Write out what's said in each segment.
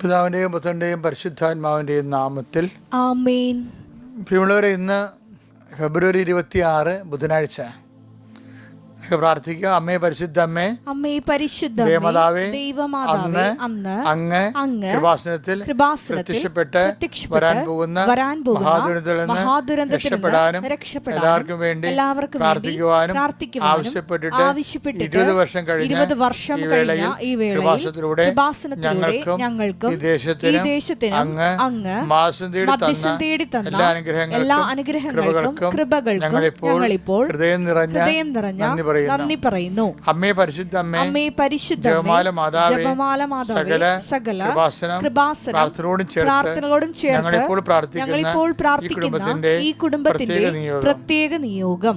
പിതാവിന്റെയും പുത്രന്റെയും പരിശുദ്ധാത്മാവിന്റെയും നാമത്തിൽ ആമേൻ. പ്രിയമുള്ളവരെ ഇന്ന് ഫെബ്രുവരി ഇരുപത്തി ആറ് ബുധനാഴ്ച. പ്രാർത്ഥിക്കുക. അമ്മേ പരിശുദ്ധ അമ്മേ അമ്മേ പരിശുദ്ധ ദേവമാതാവേ, ദൈവമാതാവേ അന്ന് അങ്ങ് അങ്ങ് കൃപാസനത്തിൽ പ്രത്യക്ഷപ്പെട്ട് വരാൻ പോകുന്ന വരാൻ പോകുന്ന മഹാദുരന്തത്തിൽ നിന്ന് രക്ഷപ്പെടാനും എല്ലാവർക്കും വേണ്ടി എല്ലാവർക്കും പ്രാർത്ഥിക്കുവാനും ആവശ്യപ്പെട്ടിട്ട് ആവശ്യപ്പെട്ടിട്ട് ഇരുപത് വർഷം കഴിഞ്ഞ ഇരുപത് വർഷം ഈ കഴിഞ്ഞ വേളയിൽ ഈ വേളയിൽ കൃപാസനത്തിലൂടെ ഞങ്ങൾക്കും ഞങ്ങൾക്കും ഈ ദേശത്തിനും അങ്ങ് അങ്ങ് മാസം തേടി തന്ന എല്ലാ അനുഗ്രഹങ്ങൾക്കും കൃപകൾക്കും ഞങ്ങളിപ്പോൾ ഹൃദയം നിറഞ്ഞ ഹൃദയം നിറഞ്ഞ നന്ദി പറയുന്നു. അമ്മേ പരിശുദ്ധ അമ്മേ പരിശുദ്ധ ജപമാല മാതാവേ, സകല കൃപാസനം പ്രാർത്ഥനകളോടും ചേർത്ത് ഞങ്ങളിപ്പോൾ പ്രാർത്ഥിക്കുന്ന ഈ കുടുംബത്തിന്റെ പ്രത്യേക നിയോഗം.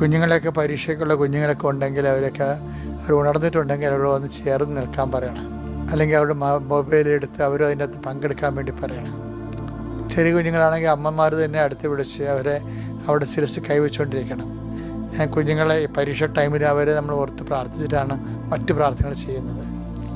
കുഞ്ഞുങ്ങളെയൊക്കെ പരീക്ഷയ്ക്കുള്ള കുഞ്ഞുങ്ങളൊക്കെ ഉണ്ടെങ്കിൽ അവരൊക്കെ അവർ ഉണർന്നിട്ടുണ്ടെങ്കിൽ അവരോട് വന്ന് ചേർന്ന് നിൽക്കാൻ പറയണം. അല്ലെങ്കിൽ അവരുടെ മൊബൈൽ എടുത്ത് അവരും അതിന്റെ പങ്കെടുക്കാൻ വേണ്ടി പറയണം. ചെറിയ കുഞ്ഞുങ്ങളാണെങ്കിൽ അമ്മമാർ തന്നെ അടുത്ത് വിളിച്ച് അവരെ അവിടെ ശിരസ് കൈവച്ചുകൊണ്ടിരിക്കണം. ഞാൻ കുഞ്ഞുങ്ങളെ പരീക്ഷ ടൈമിൽ അവരെ നമ്മൾ ഓർത്ത് പ്രാർത്ഥിച്ചിട്ടാണ് മറ്റു പ്രാർത്ഥനകൾ ചെയ്യുന്നത്.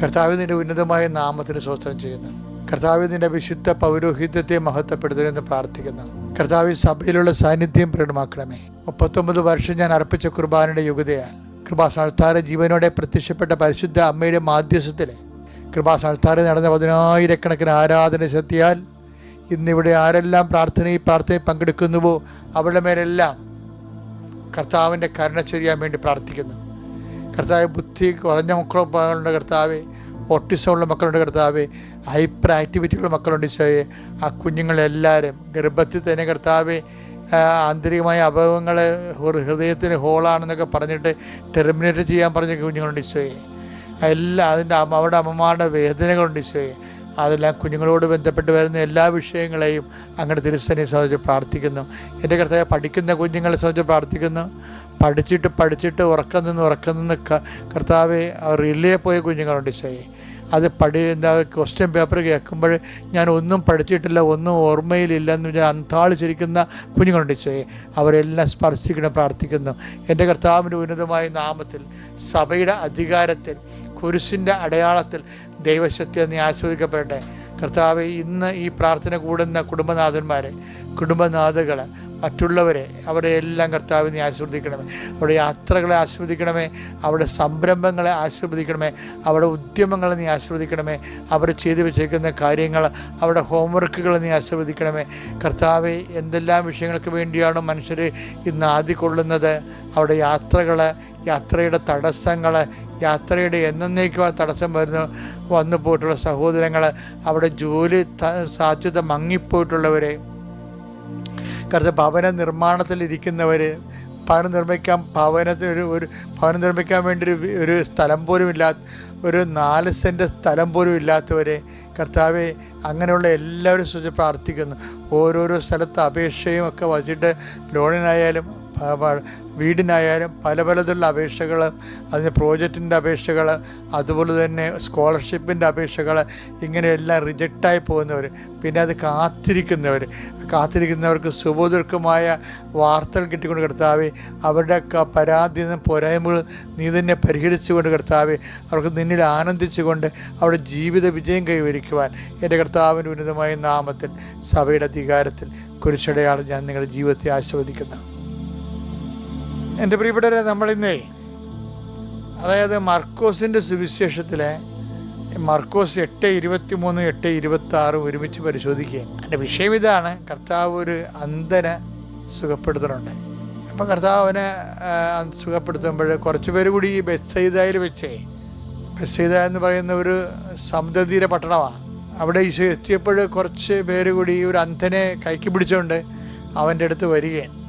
കർത്താവ് നിന്റെ ഉന്നതമായ നാമത്തിന് സ്വസ്ഥം ചെയ്യുന്നു. കർത്താവ് നിന്റെ വിശുദ്ധ പൗരോഹിത്യത്തെ മഹത്വപ്പെടുത്തണമെന്ന് പ്രാർത്ഥിക്കുന്നു. കർത്താവ് സഭയിലുള്ള സാന്നിധ്യം പ്രകടമാക്കണമേ. മുപ്പത്തൊമ്പത് വർഷം ഞാൻ അർപ്പിച്ച കുർബാനയുടെ യുഗതയാൽ കൃപാസാൽത്താര ജീവനോടെ പ്രത്യക്ഷപ്പെട്ട പരിശുദ്ധ അമ്മയുടെ മാധ്യസ്ഥത്തിൽ കൃപാസാൽത്താരെ നടന്ന പതിനായിരക്കണക്കിന് ആരാധന ശക്തിയാൽ ഇന്നിവിടെ ആരെല്ലാം പ്രാർത്ഥനയിൽ പ്രാർത്ഥനയിൽ പങ്കെടുക്കുന്നുവോ അവരുടെ മേലെല്ലാം കർത്താവിന്റെ കരുണ ചൊരിയാൻ വേണ്ടി പ്രാർത്ഥിക്കുന്നു. കർത്താവ് ബുദ്ധി കുറഞ്ഞ മക്കളുണ്ട് കർത്താവെ ഓട്ടിസം ഉള്ള മക്കളുണ്ട് കർത്താവെ. ഹൈപ്പർ ആക്ടിവിറ്റിയുള്ള മക്കളുണ്ട് ഈശോയെ. ആ കുഞ്ഞുങ്ങളെല്ലാവരും ഗർഭത്തിൽ തന്നെ കർത്താവെ ആന്തരികമായ അപകടങ്ങൾ ഹൃദയത്തിന് ഹോളാണെന്നൊക്കെ പറഞ്ഞിട്ട് ടെർമിനേറ്റ് ചെയ്യാൻ പറഞ്ഞ കുഞ്ഞുങ്ങളുണ്ട് ഈശോയെ. എല്ലാ അതിന്റെ അവിടെ അമ്മമാരുടെ വേദനകളുണ്ട് ഈശോയെ. അതെല്ലാം കുഞ്ഞുങ്ങളോട് ബന്ധപ്പെട്ട് വരുന്ന എല്ലാ വിഷയങ്ങളെയും അങ്ങയുടെ തിരുസനെ സംബന്ധിച്ച് പ്രാർത്ഥിക്കുന്നു. എന്റെ കർത്താവ് പഠിക്കുന്ന കുഞ്ഞുങ്ങളെ സംബന്ധിച്ച് പ്രാർത്ഥിക്കുന്നു. പഠിച്ചിട്ട് പഠിച്ചിട്ട് ഉറക്കം നിന്ന് ഉറക്കം നിന്ന് കർത്താവ് റിലേ പോയ കുഞ്ഞുങ്ങളുണ്ട് ഈശോയെ. അത് പഠി എന്താ ക്വസ്റ്റ്യൻ പേപ്പർ കേൾക്കുമ്പോൾ ഞാൻ ഒന്നും പഠിച്ചിട്ടില്ല ഒന്നും ഓർമ്മയിലില്ല എന്ന് വിചാരിച്ച് അന്താളിച്ചിരിക്കുന്ന കുഞ്ഞുങ്ങളുണ്ട് ഈശോയെ. അവരെല്ലാം സ്പർശിക്കണം പ്രാർത്ഥിക്കുന്നു. എന്റെ കർത്താവിന്റെ ഉന്നതമായ നാമത്തിൽ സഭയുടെ അധികാരത്തിൽ കുരിശിന്റെ അടയാളത്തിൽ ദൈവശക്തി നീ ആസ്വദിക്കപ്പെടട്ടെ കർത്താവ് ഇന്ന് ഈ പ്രാർത്ഥന കൂടുന്ന കുടുംബനാഥന്മാരെ കുടുംബനാഥകളെ മറ്റുള്ളവരെ അവരെ എല്ലാം കർത്താവ് നീ ആസ്വദിക്കണമേ അവരുടെ യാത്രകളെ ആസ്വദിക്കണമേ അവരുടെ സംരംഭങ്ങളെ ആസ്വദിക്കണമേ അവരുടെ ഉദ്യമങ്ങളെ നീ ആസ്വദിക്കണമേ അവർ ചെയ്തു വെച്ചേക്കുന്ന കാര്യങ്ങൾ അവരുടെ ഹോംവർക്കുകൾ നീ ആസ്വദിക്കണമേ കർത്താവ് എന്തെല്ലാം വിഷയങ്ങൾക്ക് വേണ്ടിയാണ് മനുഷ്യർ ഇന്ന് ആദ്യക്കൊള്ളുന്നത് അവരുടെ യാത്രകൾ യാത്രയുടെ തടസ്സങ്ങൾ യാത്രയുടെ എന്നേക്കുവാ തടസ്സം വരുന്നു വന്നു പോയിട്ടുള്ള സഹോദരങ്ങൾ അവിടെ ജോലി സാധ്യത മങ്ങിപ്പോയിട്ടുള്ളവരെ കറുത്ത ഭവന നിർമ്മാണത്തിലിരിക്കുന്നവർ ഭവനം നിർമ്മിക്കാൻ ഭവനത്തിൽ ഒരു ഒരു ഭവനം നിർമ്മിക്കാൻ വേണ്ടി ഒരു ഒരു സ്ഥലം പോലും ഇല്ലാത്ത ഒരു നാല് സെന്റ് സ്ഥലം പോലും ഇല്ലാത്തവരെ കർത്താവെ അങ്ങനെയുള്ള എല്ലാവരും സൂചിച്ച് പ്രാർത്ഥിക്കുന്നു. ഓരോരോ സ്ഥലത്ത് അപേക്ഷയും ഒക്കെ വച്ചിട്ട് ലോണിനായാലും വീടിനായാലും പല പലതുള്ള അപേക്ഷകൾ അതിന് പ്രോജക്റ്റിന്റെ അപേക്ഷകൾ അതുപോലെ തന്നെ സ്കോളർഷിപ്പിന്റെ അപേക്ഷകൾ ഇങ്ങനെയെല്ലാം റിജക്റ്റായി പോകുന്നവർ പിന്നെ അത് കാത്തിരിക്കുന്നവർ. കാത്തിരിക്കുന്നവർക്ക് സുബോധർക്കമായ വാർത്തകൾ കിട്ടിക്കൊണ്ട് കിടത്താവേ അവരുടെ പരാതി പോരായ്മകൾ നീ തന്നെ പരിഹരിച്ചുകൊണ്ട് കിടത്താവേ അവർക്ക് നിന്നിൽ ആനന്ദിച്ചുകൊണ്ട് അവരുടെ ജീവിത വിജയം കൈവരിക്കുവാൻ എന്റെ കർത്താവിന്റെ ഉന്നതമായ നാമത്തിൽ സഭയുടെ അധികാരത്തിൽ കുരിശടയാളം ഞാൻ നിങ്ങളുടെ ജീവിതത്തെ ആസ്വദിക്കുന്നു എന്റെ പ്രിയപ്പെട്ടവരെ നമ്മളിന്നേ അതായത് മർക്കോസിന്റെ സുവിശേഷത്തിലെ മർക്കോസ് എട്ട് ഇരുപത്തി മൂന്ന് എട്ട് ഇരുപത്തി ആറ് ഒരുമിച്ച് പരിശോധിക്കുകയും എന്റെ വിഷയം ഇതാണ്. കർത്താവ് ഒരു അന്ധനെ സുഖപ്പെടുത്തുന്നുണ്ട്. അപ്പം കർത്താവ് അവനെ സുഖപ്പെടുത്തുമ്പോൾ കുറച്ച് പേര് കൂടി ഈ ബെസ്സൈദയിൽ വെച്ചേ ബെസ്സൈദ എന്ന് പറയുന്ന ഒരു സമുദ്രതീര പട്ടണമാണ്. അവിടെ ഈശോ എത്തിയപ്പോൾ കുറച്ച് പേര് കൂടി ഒരു അന്ധനെ കൈക്ക് പിടിച്ചുകൊണ്ട് അവന്റെ അടുത്ത് വരികയാണ്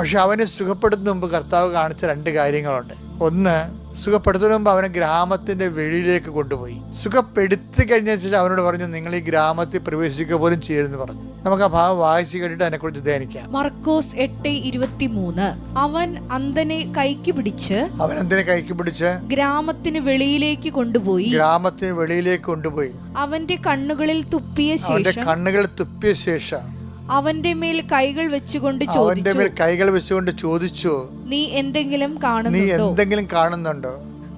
പക്ഷെ അവന് സുഖപ്പെടുത്തുന്ന മുമ്പ് കർത്താവ് കാണിച്ച രണ്ട് കാര്യങ്ങളുണ്ട്. ഒന്ന് സുഖപ്പെടുത്തുന്ന മുമ്പ് അവനെ ഗ്രാമത്തിന്റെ വെളിയിലേക്ക് കൊണ്ടുപോയി. സുഖപ്പെടുത്തി കഴിഞ്ഞ ശേഷം അവനോട് പറഞ്ഞു നിങ്ങൾ ഈ ഗ്രാമത്തിൽ പ്രവേശിക്കുക പോലും ചെയ്യരുതെന്ന് പറഞ്ഞു. നമുക്ക് ആ ഭാഗം വായിച്ചു കേട്ടിട്ട് അതിനെക്കുറിച്ച് ധ്യാനിക്കാം. മർക്കോസ് എട്ട് ഇരുപത്തി മൂന്ന് അവൻ അന്തനെ കൈക്ക് പിടിച്ച് അവൻ അന്തനെ കൈക്ക് പിടിച്ച്? ഗ്രാമത്തിന് വെളിയിലേക്ക് കൊണ്ടുപോയി. ഗ്രാമത്തിന് വെളിയിലേക്ക് കൊണ്ടുപോയി. അവന്റെ കണ്ണുകളിൽ തുപ്പിയ ശേഷം കണ്ണുകളിൽ തുപ്പിയ ശേഷം അവന്റെ മേൽ കൈകൾ വെച്ചുകൊണ്ട് അവന്റെ മേൽ കൈകൾ വെച്ചുകൊണ്ട് ചോദിച്ചു നീ എന്തെങ്കിലും നീ എന്തെങ്കിലും കാണുന്നുണ്ടോ?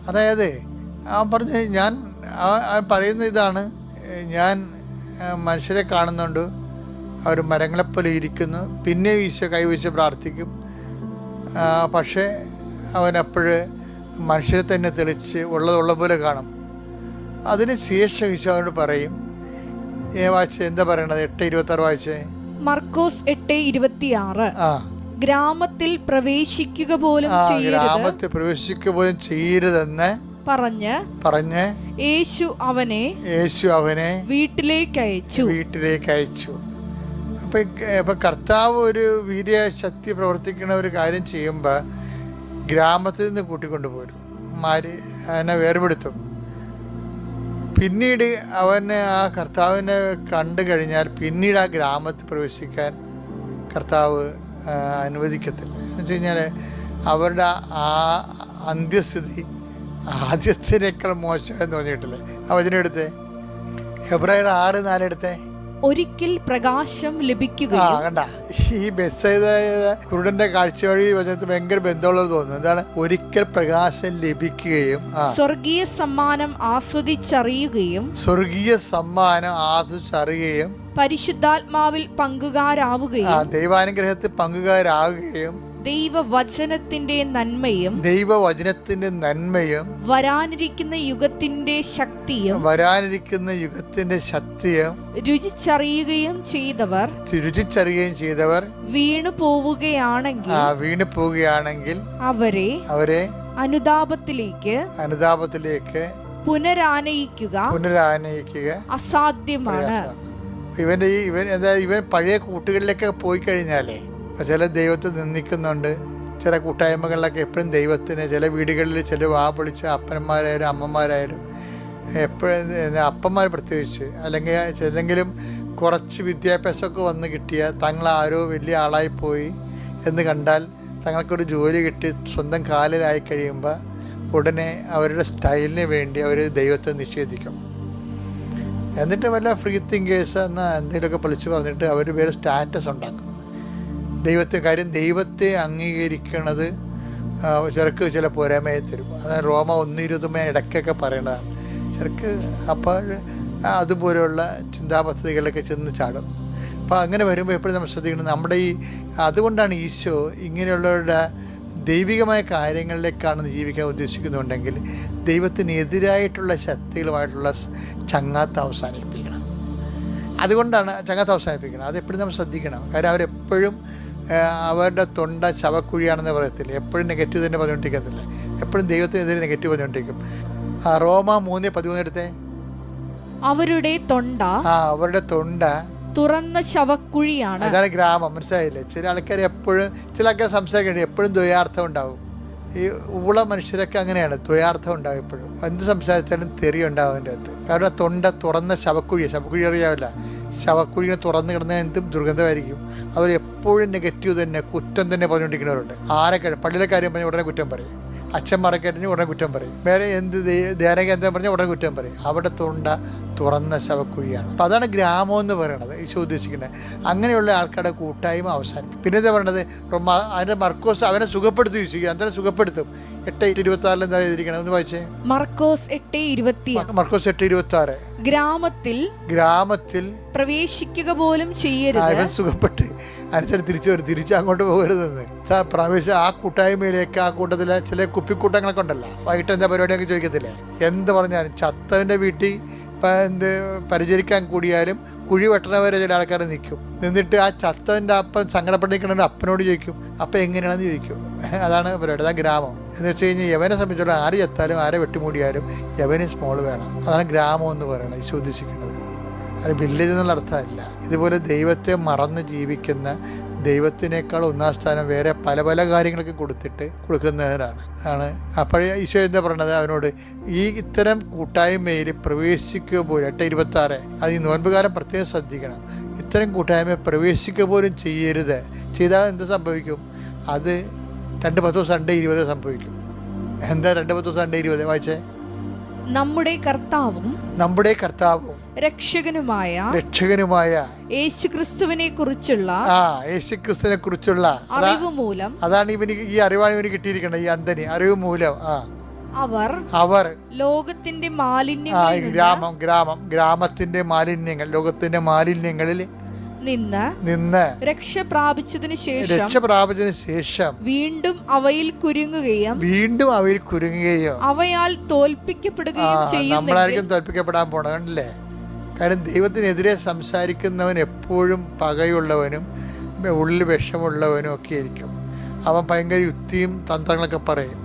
അതായത് ആ പറഞ്ഞു ഞാൻ പറയുന്ന ഇതാണ് ഞാൻ മനുഷ്യരെ കാണുന്നുണ്ട് അവർ മരങ്ങളെപ്പോലെ ഇരിക്കുന്നു പിന്നെ ഈശോ കൈവച്ച് പ്രാർത്ഥിക്കും. പക്ഷേ അവനപ്പോഴ് മനുഷ്യരെ തന്നെ തെളിച്ച് ഉള്ളതുള്ള പോലെ കാണും. അതിന് ശേഷം ഈശോ അവനോട് പറയും ഏ വായിച്ച എന്താ പറയണത്? എട്ട് ഇരുപത്താറ് വായിച്ചേ? മർക്കോസ് എട്ട് ഇരുപത്തിയാറ്. ഗ്രാമത്തിൽ പ്രവേശിക്കുക പോലും ഗ്രാമത്തിൽ പ്രവേശിക്കുക പോലും ചെയ്യരുതെന്ന് പറഞ്ഞ് പറഞ്ഞ് യേശു അവനെ യേശു അവനെ വീട്ടിലേക്ക് അയച്ചു. വീട്ടിലേക്ക് അയച്ചു. അപ്പൊ ഇപ്പൊ കർത്താവ് ഒരു വീര്യ ശക്തി പ്രവർത്തിക്കുന്ന ഒരു കാര്യം ചെയ്യുമ്പോൾ ഗ്രാമത്തിൽ നിന്ന് കൂട്ടിക്കൊണ്ടുപോരും. മാരി അതിനെ വേർപെടുത്തും. പിന്നീട് അവന് ആ കർത്താവിനെ കണ്ടു കഴിഞ്ഞാൽ പിന്നീട് ആ ഗ്രാമത്തിൽ പ്രവേശിക്കാൻ കർത്താവ് അനുവദിക്കത്തില്ല. എന്ന് വെച്ച് കഴിഞ്ഞാൽ അവരുടെ ആ അന്ത്യസ്ഥിതി ആദ്യത്തിനേക്കാൾ എന്ന് തോന്നിയിട്ടില്ലേ? ആ വചനം എടുത്തേ. ഫെബ്രുവരി ആറ് നാലെടുത്തേ ഒരിക്കൽ പ്രകാശം ലഭിക്കുക കണ്ട. ഈ ബസ് കുരുടന്റെ കാഴ്ച വഴി വചനത്തിൽ ഭയങ്കര ബന്ധമുള്ളത് തോന്നുന്നു. എന്താണ്? ഒരിക്കൽ പ്രകാശം ലഭിക്കുകയും ആ. സ്വർഗീയ സമ്മാനം ആസ്വദിച്ചറിയുകയും സ്വർഗീയ സമ്മാനം ആസ്വദിച്ചറിയുകയും പരിശുദ്ധാത്മാവിൽ ആ പങ്കുകാരാവുകയും ദൈവാനുഗ്രഹത്തിൽ പങ്കുകാരാകുകയും ദൈവവചനത്തിന്റെ നന്മയും ദൈവവചനത്തിന്റെ നന്മയും വരാനിരിക്കുന്ന യുഗത്തിന്റെ ശക്തിയും വരാനിരിക്കുന്ന യുഗത്തിന്റെ ശക്തിയും രുചിച്ചറിയുകയും ചെയ്തവർ രുചിച്ചറിയുകയും ചെയ്തവർ വീണു പോവുകയാണെങ്കിൽ വീണു പോവുകയാണെങ്കിൽ അവരെ അവരെ അനുതാപത്തിലേക്ക് അനുതാപത്തിലേക്ക് പുനരാനയിക്കുക പുനരാനയിക്കുക അസാധ്യമാണ്. ഇവന്റെ ഈ ഇവൻ എന്താ ഇവൻ പഴയ കൂട്ടുകളിലൊക്കെ പോയി കഴിഞ്ഞാലേ ചില ദൈവത്തെ നിന്ദിക്കുന്നുണ്ട്. ചില കൂട്ടായ്മകളിലൊക്കെ എപ്പോഴും ദൈവത്തിന് ചില വീടുകളിൽ ചില വാ പൊളിച്ച അപ്പന്മാരായാലും അമ്മമാരായാലും എപ്പോഴും അപ്പന്മാർ പ്രത്യേകിച്ച് അല്ലെങ്കിൽ ഏതെങ്കിലും കുറച്ച് വിദ്യാഭ്യാസമൊക്കെ വന്ന് കിട്ടിയ തങ്ങൾ ആരോ വലിയ ആളായിപ്പോയി പോയി എന്ന് കണ്ടാൽ തങ്ങൾക്കൊരു ജോലി കിട്ടി സ്വന്തം കാലിലായി കഴിയുമ്പോൾ ഉടനെ അവരുടെ സ്റ്റൈലിന് വേണ്ടി അവർ ദൈവത്തെ നിഷേധിക്കും. എന്നിട്ട് വല്ല ഫ്രീ തിങ്കേഴ്സ് എന്ന എന്തെങ്കിലുമൊക്കെ പൊളിച്ച് പറഞ്ഞിട്ട് അവർ പേര് സ്റ്റാറ്റസ് ഉണ്ടാക്കും. ദൈവത്തെ കാര്യം ദൈവത്തെ അംഗീകരിക്കണത് ചെറുക്ക് ചില പോരായ്മയെ തരും. അതായത് റോമ ഒന്ന് ഇടയ്ക്കൊക്കെ പറയണതാണ്. ചെറുക്ക് അപ്പോൾ അതുപോലെയുള്ള ചിന്താപദ്ധതികളിലൊക്കെ ചെന്ന് ചാടും. അപ്പോൾ അങ്ങനെ വരുമ്പോൾ എപ്പോഴും നമ്മൾ ശ്രദ്ധിക്കണം നമ്മുടെ ഈ അതുകൊണ്ടാണ് ഈശോ ഇങ്ങനെയുള്ളവരുടെ ദൈവികമായ കാര്യങ്ങളിലേക്കാണ് ജീവിക്കാൻ ഉദ്ദേശിക്കുന്നുണ്ടെങ്കിൽ ദൈവത്തിനെതിരായിട്ടുള്ള ശക്തികളുമായിട്ടുള്ള ചങ്ങാത്ത അവസാനിപ്പിക്കണം. അതുകൊണ്ടാണ് ചങ്ങാത്ത അവസാനിപ്പിക്കണം. അതെപ്പോഴും നമ്മൾ ശ്രദ്ധിക്കണം. കാര്യം അവരെപ്പോഴും അവരുടെ തൊണ്ട ശവക്കുഴിയാണെന്ന് പറയത്തില്ല? എപ്പോഴും നെഗറ്റീവ് തന്നെ പറഞ്ഞുകൊണ്ടിരിക്കത്തില്ല? എപ്പോഴും ദൈവത്തിനെതിരെ നെഗറ്റീവ് പറഞ്ഞുകൊണ്ടിരിക്കും. ആ റോമ മൂന്ന് പതിമൂന്ന് എടുത്തേ. അവരുടെ തൊണ്ട ആ അവരുടെ തൊണ്ട തുറന്ന ശവക്കുഴിയാണ്. അതാണ് ഗ്രാമം മനസ്സിലായില്ലേ? ചില ആൾക്കാർ എപ്പോഴും ചില ആൾക്കാർ സംസാരിക്കണ്ട എപ്പോഴും ദ്വയാർത്ഥം ഉണ്ടാവും. ഈ ഊള മനുഷ്യരൊക്കെ അങ്ങനെയാണ് ദ്വയാർത്ഥം ഉണ്ടാവും എപ്പോഴും. എന്ത് സംസാരിച്ചാലും തെറി ഉണ്ടാവും അതിന്റെ അകത്ത്. കാരണം തൊണ്ട തുറന്ന ശവക്കുഴി ശവക്കുഴി അറിയാവില്ല. ശവക്കുഴിനെ തുറന്ന് കിടന്നാൽ എന്തും ദുർഗന്ധമായിരിക്കും? അവർ എപ്പോഴും നെഗറ്റീവ് തന്നെ കുറ്റം തന്നെ പറഞ്ഞുകൊണ്ടിരിക്കുന്നവരുണ്ട്. ആരൊക്കെ പള്ളിയിലെ കാര്യം പറഞ്ഞാൽ ഉടനെ കുറ്റം പറയും. അച്ഛന്മാരൊക്കെ ആയിട്ട് ഉടനെ കുറ്റം പറയും. വേറെ എന്ത് ധ്യാനകേന്ദ്രം പറഞ്ഞാൽ ഉടനെ കുറ്റം പറയും. അവിടെ തൊണ്ട തുറന്ന ശവക്കുഴിയാണ്. അപ്പം അതാണ് ഗ്രാമം എന്ന് പറയുന്നത് ഈശോ ഉദ്ദേശിക്കുന്നത് അങ്ങനെയുള്ള ആൾക്കാരുടെ കൂട്ടായ്മ അവസാനിക്കും പിന്നെ എന്താ പറയണത്? അതിന്റെ മർക്കോസ് അവനെ സുഖപ്പെടുത്തി വിശ്വസിക്കുക അന്നേരം സുഖപ്പെടുത്തും. എട്ട് ഇരുപത്തി എന്താ എഴുതിയിരിക്കണം ഒന്ന് വായിച്ചേ. മർക്കോസ് എട്ട് ഇരുപത്തി മർക്കോസ് എട്ട് ഇരുപത്തി ആറ് ഗ്രാമത്തിൽ ഗ്രാമത്തിൽ പ്രവേശിക്കുക പോലും ചെയ്യരുത്. അവൻ സുഖപ്പെട്ട്. അനുസരിച്ച് തിരിച്ചു വരും. തിരിച്ച് അങ്ങോട്ട് പോകരുതെന്ന്. പ്രാവശ്യം ആ കൂട്ടായ്മയിലേക്ക് ആ കൂട്ടത്തിലെ ചില കുപ്പിക്കൂട്ടങ്ങളൊക്കെ ഉണ്ടല്ലോ. വൈകിട്ട് എന്താ പരിപാടിയൊക്കെ ചോദിക്കത്തില്ലേ? എന്ത് പറഞ്ഞാലും ചത്തവന്റെ വീട്ടിൽ എന്ത് പരിചരിക്കാൻ കൂടിയാലും കുഴി വെട്ടണവരെ ചില ആൾക്കാർ നിൽക്കും. നിന്നിട്ട് ആ ചത്തവന്റെ അപ്പം സങ്കടപ്പെട്ടിരിക്കണ അപ്പനോട് ചോദിക്കും അപ്പം എങ്ങനെയാണെന്ന് ചോദിക്കും. അതാണ് പരിപാടി അതാണ് ഗ്രാമം. എന്ന് വെച്ച് കഴിഞ്ഞാൽ യവനെ സംബന്ധിച്ചോളം ആര് ചത്താലും ആരെ വെട്ടിമൂടിയാലും യവന് സ്മോൾ വേണം. അതാണ് ഗ്രാമം എന്ന് പറയുന്നത് ഈശോ ഉദ്ദേശിക്കുന്നത്. അത് വില്ലേജ് എന്നുള്ള അർത്ഥമല്ല. ഇതുപോലെ ദൈവത്തെ മറന്ന് ജീവിക്കുന്ന ദൈവത്തിനേക്കാൾ ഒന്നാം സ്ഥാനം വേറെ പല പല കാര്യങ്ങൾക്ക് കൊടുത്തിട്ട് കൊടുക്കുന്നതിനാണ് ആണ്. അപ്പോഴേ ഈശോ എന്താ പറയണത് അവനോട് ഈ ഇത്തരം കൂട്ടായ്മയിൽ പ്രവേശിക്കുക പോലും എട്ട് ഇരുപത്തി ആറ് അത് ഈ നോൻപുകാലം പ്രത്യേകം ശ്രദ്ധിക്കണം. ഇത്തരം കൂട്ടായ്മ പ്രവേശിക്കുക പോലും ചെയ്യരുത്. ചെയ്താൽ എന്ത് സംഭവിക്കും? അത് രണ്ട് പത്ത് ദിവസം രണ്ട് ഇരുപത് സംഭവിക്കും. എന്താ രണ്ട് പത്ത് ദിവസം രണ്ട് ഇരുപത്? വായിച്ചേ. നമ്മുടെ കർത്താവും നമ്മുടെ കർത്താവും രക്ഷകനുമായ രക്ഷകനുമായ യേശുക്രിസ്തുവിനെ കുറിച്ചുള്ള ആ യേശുക്രിസ്തുവിനെ കുറിച്ചുള്ള അതാ അറിവ് മൂലം അതാണ് ഇവന് ഈ അറിവാണ് ഇവന് കിട്ടിയിരിക്കുന്നത് ഈ അന്ധന് അറിവ് മൂലം ആ. അവർ അവർ ലോകത്തിന്റെ ആ ഈ മാലിന്യങ്ങളിൽ നിന്ന് ഗ്രാമം ഗ്രാമം ഗ്രാമത്തിന്റെ മാലിന്യങ്ങൾ ലോകത്തിന്റെ മാലിന്യങ്ങളിൽ നിന്ന് നിന്ന് രക്ഷ പ്രാപിച്ചതിനു ശേഷം രക്ഷ പ്രാപിച്ചതിന് ശേഷം വീണ്ടും അവയിൽ കുരുങ്ങുകയും വീണ്ടും അവയിൽ കുരുങ്ങുകയും അവയാൽ ആ തോൽപ്പിക്കപ്പെടുകയും ചെയ്യുന്നെങ്കിൽ നമ്മളായിരിക്കും തോൽപ്പിക്കപ്പെടാൻ പോണത് കണ്ടില്ലേ? കാര്യം ദൈവത്തിനെതിരെ സംസാരിക്കുന്നവൻ എപ്പോഴും പകയുള്ളവനും ഉള്ളിൽ വിഷമുള്ളവനും ഒക്കെ ആയിരിക്കും. അവൻ ഭയങ്കര യുക്തിയും തന്ത്രങ്ങളൊക്കെ പറയും.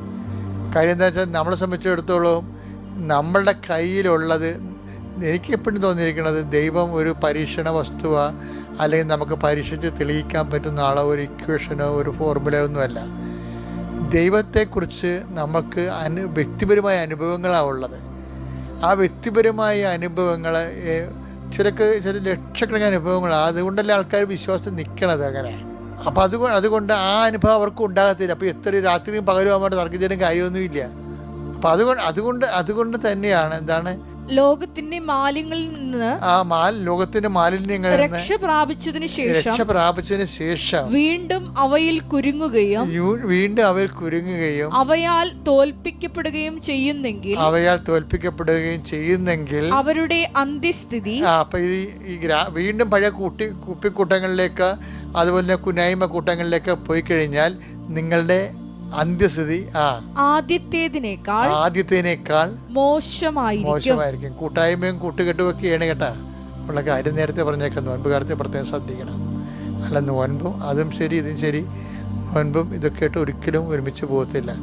കാര്യം എന്താ വെച്ചാൽ നമ്മളെ സംബന്ധിച്ചിടത്തോളം നമ്മളുടെ കയ്യിലുള്ളത് എനിക്ക് എപ്പോഴും തോന്നിയിരിക്കുന്നത് ദൈവം ഒരു പരീക്ഷണ വസ്തുവ അല്ലെങ്കിൽ നമുക്ക് പരീക്ഷിച്ച് തെളിയിക്കാൻ പറ്റുന്ന ആളോ ഒരു ഇക്വേഷനോ ഒരു ഫോർമുലയോ ഒന്നുമല്ല ദൈവത്തെക്കുറിച്ച് നമുക്ക് അനു വ്യക്തിപരമായ അനുഭവങ്ങളാണ് ഉള്ളത്. ആ വ്യക്തിപരമായ അനുഭവങ്ങൾ ചിലക്ക് ചില ലക്ഷക്കണക്കിന് അനുഭവങ്ങൾ അതുകൊണ്ടല്ലേ ആൾക്കാർ വിശ്വാസം നിൽക്കണത് അങ്ങനെ? അപ്പം അതുകൊണ്ട് അതുകൊണ്ട് ആ അനുഭവം അവർക്ക് ഉണ്ടാകത്തില്ല. അപ്പോൾ എത്ര രാത്രിയും പകലും ആകുമ്പോൾ തർക്കിച്ചതിനും കാര്യമൊന്നുമില്ല. അപ്പം അതുകൊണ്ട് അതുകൊണ്ട് അതുകൊണ്ട് തന്നെയാണ് എന്താണ് ലോകത്തിന്റെ മാലിന്യങ്ങളിൽ നിന്ന് ആ മാൽ ലോകത്തിന്റെ മാലിന്യങ്ങളിൽ നിന്ന് രക്ഷ പ്രാപിച്ചതിന് ശേഷം രക്ഷ പ്രാപിച്ചതിന് ശേഷം വീണ്ടും അവയിൽ കുരുങ്ങുകയും വീണ്ടും അവയിൽ കുരുങ്ങുകയും അവയാൽ തോൽപ്പിക്കപ്പെടുകയും ചെയ്യുന്നെങ്കിൽ അവയാൽ തോൽപ്പിക്കപ്പെടുകയും ചെയ്യുന്നെങ്കിൽ അവരുടെ അന്ത്യസ്ഥിതി അപ്പം ഈ വീണ്ടും പഴയ കൂട്ടി കുപ്പിക്കൂട്ടങ്ങളിലേക്ക് അതുപോലെ തന്നെ കുനായ്മ കൂട്ടങ്ങളിലേക്ക് പോയി കഴിഞ്ഞാൽ നിങ്ങളുടെ അന്ത്യസ്ഥിതി ആ. ആദ്യത്തേതിനേക്കാൾ ആദ്യത്തേനേക്കാൾ മോശമായിരിക്കും. മോശമായിരിക്കും. കൂട്ടായ്മയും കൂട്ടുകെട്ടും ഒക്കെയാണ് കേട്ടാ. ഉള്ള കാര്യം നേരത്തെ പറഞ്ഞേക്കാം. നോൻപ് കാലത്ത് പ്രത്യേകം ശ്രദ്ധിക്കണം. അല്ല നോൻപും അതും ശരി ഇതും ശരി. നോൻപും ഇതൊക്കെ ആയിട്ട് ഒരിക്കലും ഒരുമിച്ച് പോകത്തില്ല.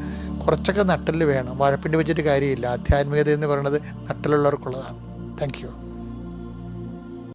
കുറച്ചൊക്കെ നട്ടൽ വേണം. വാഴപ്പിണ്ടി വെച്ചിട്ട് കാര്യമില്ല. ആധ്യാത്മികത എന്ന് പറയുന്നത് നട്ടലുള്ളവർക്കുള്ളതാണ് താങ്ക് യു.